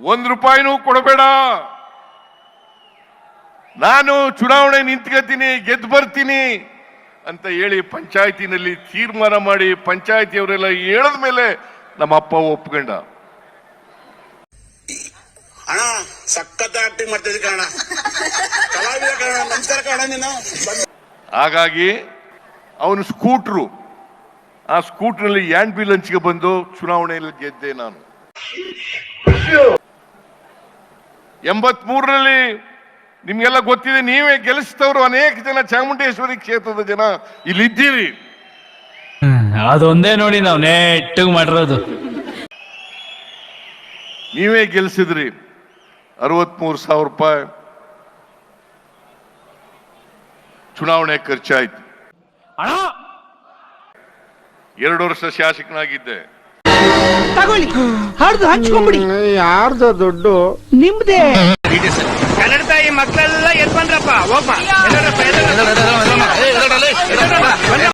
ಒಂದ್ ರೂಪಾಯಿನೂ ಕೊಡಬೇಡ. ನಾನು ಚುನಾವಣೆ ನಿಂತ್ಕೋತೀನಿ ಗೆದ್ದು ಬರ್ತೀನಿ ಅಂತ ಹೇಳಿ ಪಂಚಾಯತಿನಲ್ಲಿ ತೀರ್ಮಾನ ಮಾಡಿ ಪಂಚಾಯತಿಯವರೆಲ್ಲ ಹೇಳದ ಮೇಲೆ ನಮ್ಮ ಅಪ್ಪ ಒಪ್ಕೊಂಡ. ಅಣ್ಣ ಸಖತ್ ಆಕ್ಟಿಂಗ್ ಮಾಡ್ತಿದ್ದೆ ಕಣ ಕಲಾವಿದ ಕಣ ನಮಸ್ಕಾರ ಕಣ ನೀನು. ಹಾಗಾಗಿ ಅವನು ಸ್ಕೂಟ್ರು. ಆ ಸ್ಕೂಟ್ರಲ್ಲಿ ಹ್ಯಾಂಡ್ ಬಿಲ್ ಹಂಚಿಗೆ ಬಂದು ಚುನಾವಣೆಯಲ್ಲಿ ಗೆದ್ದೆ ನಾನು. ಎಂಬತ್ ಮೂರರಲ್ಲಿ ನಿಮ್ಗೆಲ್ಲ ಗೊತ್ತಿದೆ ನೀವೇ ಗೆಲ್ಲಿಸಿದವರು ಅನೇಕ ಜನ ಚಾಮುಂಡೇಶ್ವರಿ ಕ್ಷೇತ್ರದ ಜನ ಇಲ್ಲಿದ್ದೀರಿ. ಅದೊಂದೇ ನೋಡಿ ನಾವು ನೆಟ್ಟಗೆ ಮಾಡಿರೋದು. ನೀವೇ ಗೆಲ್ಸಿದ್ರಿ ಅರವತ್ಮೂರು ಸಾವಿರ ರೂಪಾಯಿ. ಚುನಾವಣೆ ಖರ್ಚಾಯ್ತು. ಅಣ್ಣ! ಎರಡು ವರ್ಷ ಶಾಸಕನಾಗಿದ್ದೆ. ತಗೊಳ್ಳಿ ಹರಿದು ಹಂಚ್ಕೊಂಬಿಡಿ. ಯಾರ್ದ ದುಡ್ಡು? ನಿಮ್ದೇ. ಕನ್ನಡ ತಾಯಿ ಮಕ್ಕಳೆಲ್ಲ ಎದ್ ಬಂದ್ರಪ್ಪ ಹೋಗ್ಬಾ